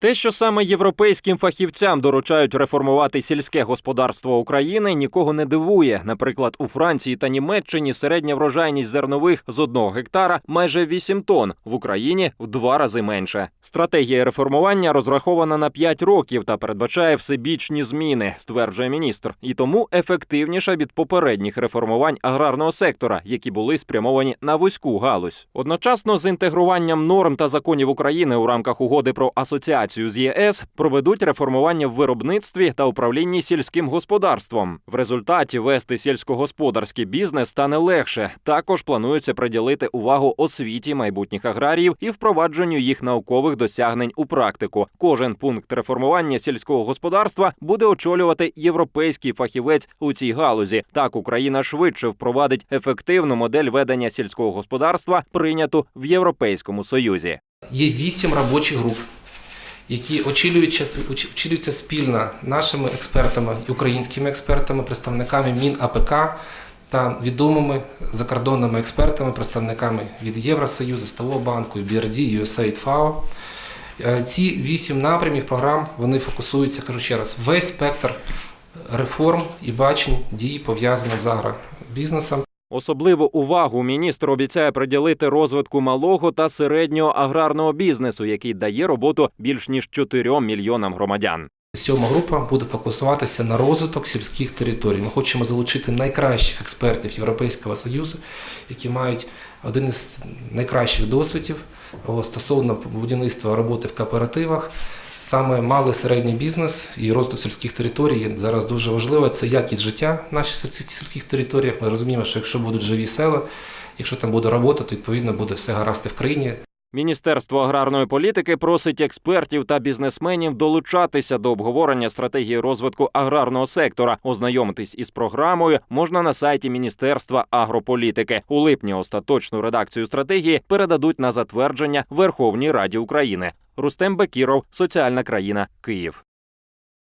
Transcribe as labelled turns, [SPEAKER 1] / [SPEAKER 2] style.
[SPEAKER 1] Те, що саме європейським фахівцям доручають реформувати сільське господарство України, нікого не дивує. Наприклад, у Франції та Німеччині середня врожайність зернових з одного гектара майже 8 тонн, в Україні в два рази менше. Стратегія реформування розрахована на 5 років та передбачає всебічні зміни, стверджує міністр, і тому ефективніша від попередніх реформувань аграрного сектора, які були спрямовані на вузьку галузь. Одночасно з інтегруванням норм та законів України у рамках угоди про асоціацію з ЄС проведуть реформування в виробництві та управлінні сільським господарством. В результаті вести сільськогосподарський бізнес стане легше. Також планується приділити увагу освіті майбутніх аграріїв і впровадженню їх наукових досягнень у практику. Кожен пункт реформування сільського господарства буде очолювати європейський фахівець у цій галузі. Так Україна швидше впровадить ефективну модель ведення сільського господарства, прийняту в Європейському Союзі.
[SPEAKER 2] Є вісім робочих груп, які очолюються, уч- очолюються спільно нашими експертами, і українськими експертами, представниками Мін АПК та відомими закордонними експертами, представниками від Євросоюзу, Ставого банку, BRD, USAID, FAO. Ці вісім напрямів програм вони фокусуються, кажу ще раз, весь спектр реформ і бачень дій пов'язаних з агробізнесом.
[SPEAKER 1] Особливу увагу міністр обіцяє приділити розвитку малого та середнього аграрного бізнесу, який дає роботу більш ніж 4 мільйонам громадян.
[SPEAKER 2] Сьома група буде фокусуватися на розвиток сільських територій. Ми хочемо залучити найкращих експертів Європейського Союзу, які мають один із найкращих досвідів стосовно будівництва роботи в кооперативах. Саме малий середній бізнес і розвиток сільських територій зараз дуже важливо. Це якість життя в наших сільських- територіях. Ми розуміємо, що якщо будуть живі села, якщо там буде робота, то відповідно буде все гаразд в країні.
[SPEAKER 1] Міністерство аграрної політики просить експертів та бізнесменів долучатися до обговорення стратегії розвитку аграрного сектора. Ознайомитись із програмою можна на сайті Міністерства агрополітики. У липні остаточну редакцію стратегії передадуть на затвердження Верховній Раді України. Рустем Бекіров, Соціальна країна, Київ.